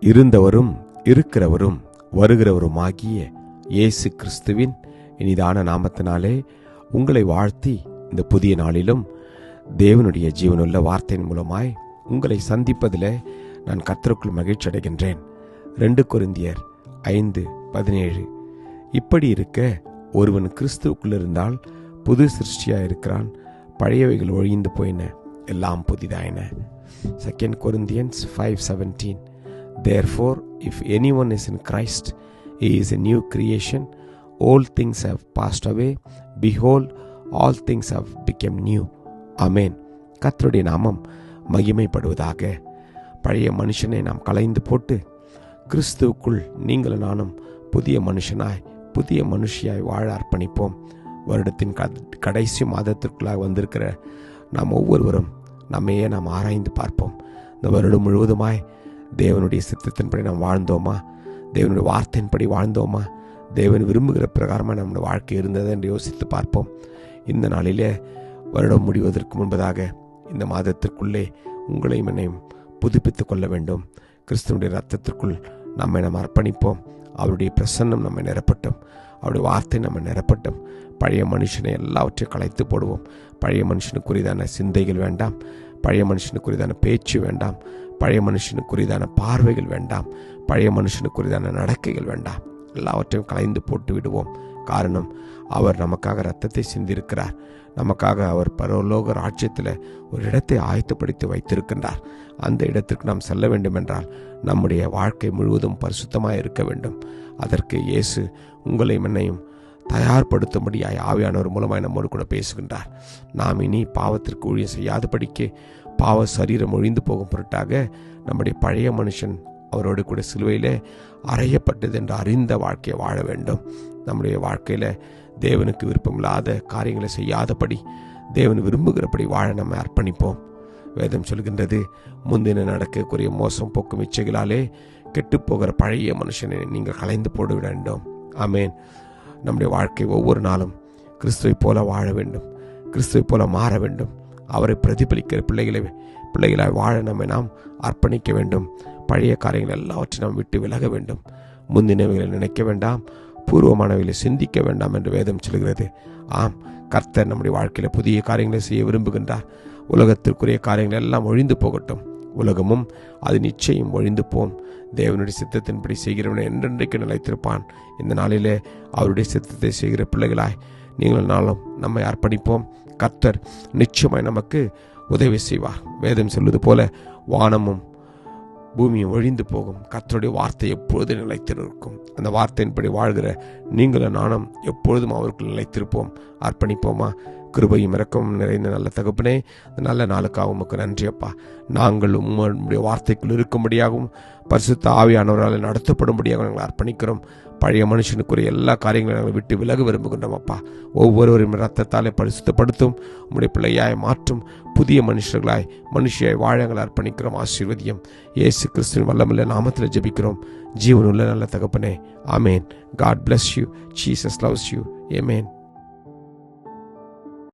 இருந்தவரும் இருக்கிறவரும் வருகிறவருமாகிய இயேசு கிறிஸ்துவின் இனிதான நாமத்தினாலே உங்களை வாழ்த்தி இந்த புதிய நாளிலும் தேவனுடைய ஜீவனுள்ள வார்த்தையின் மூலமாய் உங்களை சந்திப்பதில் நான் கத்தருக்குள் மகிழ்ச்சி அடைகின்றேன். ரெண்டு குருந்தியர் ஐந்து பதினேழு. இப்படி இருக்க ஒருவன் கிறிஸ்துவுக்குள் இருந்தால் புது சிருஷ்டியாக இருக்கிறான் பழையவைகள் ஒழிந்து போயின எல்லாம் புதிதாயின. Second Corinthians five seventeen therefore if any one is in Christ is a new creation old things have passed away behold all things have become new amen கத்தருடைய நாமம் மகிமைப்படுவதாக. பழைய மனுஷனை நாம் கலைந்து போட்டு கிறிஸ்துவுக்குள் நீங்களும் நானும் புதிய மனுஷனாய் புதிய மனுஷியாய் வாழ அர்ப்பணிப்போம். வருடத்தின் கடைசி மாதத்திற்குள்ளாக வந்திருக்கிற நாம் ஒவ்வொருவரும் நம்மையே நாம் ஆராய்ந்து பார்ப்போம். இந்த வருடம் முழுவதுமாய் தேவனுடைய சித்தத்தின்படி நாம் வாழ்ந்தோமா? தேவனுடைய வார்த்தையின்படி வாழ்ந்தோமா? தேவன் விரும்புகிற பிரகாரமாக நம்முடைய வாழ்க்கை இருந்தது என்று யோசித்து பார்ப்போம். இந்த நாளிலே வருடம் முடிவதற்கு முன்பதாக இந்த மாதத்திற்குள்ளே உங்களையும் என்னையும் புதுப்பித்து கொள்ள வேண்டும். கிறிஸ்துவனுடைய ரத்தத்திற்குள் நம்மை நாம் அர்ப்பணிப்போம். அவருடைய பிரசன்னம் நம்மை நிரப்பட்டும். அவருடைய வார்த்தை நம்ம நிரப்பட்டும். பழைய மனுஷனை எல்லாவற்றையும் கலைத்து போடுவோம். பழைய மனுஷனுக்குரியதான சிந்தைகள் வேண்டாம். பழைய மனுஷனுக்குரியதான பேச்சு வேண்டாம். பழைய மனுஷனுக்குரியதான பார்வைகள் வேண்டாம் பழைய மனுஷனுக்குரியதான நடக்கைகள் வேண்டாம். எல்லாவற்றையும் கலைந்து போட்டு விடுவோம். காரணம் அவர் நமக்காக ரத்தத்தை சிந்திருக்கிறார். நமக்காக அவர் பரலோக ராஜ்யத்தில் ஒரு இடத்தை ஆயத்தப்படுத்தி வைத்திருக்கின்றார். அந்த இடத்திற்கு நாம் செல்ல வேண்டும் என்றால் நம்முடைய வாழ்க்கை முழுவதும் பரிசுத்தமாக இருக்க வேண்டும். அதற்கு இயேசு உங்களையும் என்னையும் தயார்படுத்தும்படியாய் ஆவியானவர் மூலமாய் நம்மோடு கூட பேசுகின்றார். நாம் இனி பாவத்திற்கு ஊழியம் செய்யாதபடிக்கு பாவ சரீரம் ஒழிந்து போகும் பொருட்டாக நம்முடைய பழைய மனுஷன் அவரோடு கூட சிலுவையிலே அறையப்பட்டது என்று அறிந்த வாழ்க்கையை வாழ வேண்டும். நம்முடைய வாழ்க்கையில் தேவனுக்கு விருப்பமில்லாத காரியங்களை செய்யாதபடி தேவன் விரும்புகிறபடி வாழ நம்ம அர்ப்பணிப்போம். வேதம் சொல்கின்றது முந்தின நடக்கக்கூடிய மோசம் போக்கும் இச்சைகளாலே கெட்டுப்போகிற பழைய மனுஷனை நீங்கள் கலைந்து போட வேண்டும். ஆமேன். நம்முடைய வாழ்க்கை ஒவ்வொரு நாளும் கிறிஸ்துவைப் போல வாழ வேண்டும். கிறிஸ்துவைப் போல மாற வேண்டும். அவரை பிரதிபலிக்கிற பிள்ளைகளை பிள்ளைகளாய் வாழ நம்மை நாம் அர்ப்பணிக்க வேண்டும். பழைய காரியங்கள் எல்லாவற்றையும் நாம் விட்டு விலக வேண்டும். முந்தினவைகளை நினைக்க வேண்டாம். பூர்வமானவைகளை சிந்திக்க வேண்டாம் என்று வேதம் சொல்கிறது. ஆம் கர்த்தர் நம்முடைய வாழ்க்கையில் புதிய காரியங்களை செய்ய விரும்புகின்றார். உலகத்திற்குரிய காரியங்கள் எல்லாம் ஒழிந்து போகட்டும். உலகமும் அது நிச்சயம் ஒழிந்து போம். தேவனுடைய சித்தத்தின்படி செய்கிறவனை என்றென்றைக்கு நிலைத்திருப்பான். இந்த நாளிலே அவருடைய சித்தத்தை செய்கிற பிள்ளைகளாய் நீங்கள் நாளும் நம்மை அர்ப்பணிப்போம். கர்த்தர் நிச்சயமாய் நமக்கு உதவி செய்வார். வேதம் சொல்வது போல வானமும் பூமியும் ஒழிந்து போகும். கர்த்தருடைய வார்த்தை எப்பொழுது நிலைத்திருக்கும். அந்த வார்த்தையின்படி வாழ்கிற நீங்களும் நானும் எப்பொழுதும் அவருக்குள் நிலைத்திருப்போம். அர்ப்பணிப்போமா? கிருபையும் இறக்கவும் நிறைந்த நல்ல தகப்பனே நல்ல நாளுக்காக உமக்கு நன்றியப்பா. நாங்கள் உம்முடைய வார்த்தைக்குள் இருக்கும்படியாகவும் பரிசுத்த ஆவியானவரால் நடத்தப்படும்படியாக நாங்கள் அர்ப்பணிக்கிறோம். பழைய மனுஷனுக்குரிய எல்லா காரியங்களையும் நாங்கள் விட்டு விலக விரும்புகின்றோம் அப்பா ரத்தத்தாலே பரிசுத்தப்படுத்தும் உம்முடைய பிள்ளையாய் மாற்றும் புதிய மனுஷர்களாய் மனுஷியாய் வாழ அர்ப்பணிக்கிறோம் ஆசீர்வதியம். ஏசு கிறிஸ்துவின் வல்லமில்ல நாமத்தில் ஜெபிக்கிறோம். ஜீவனுள்ள நல்ல தகப்பனே ஆமேன். God bless you Jesus loves you amen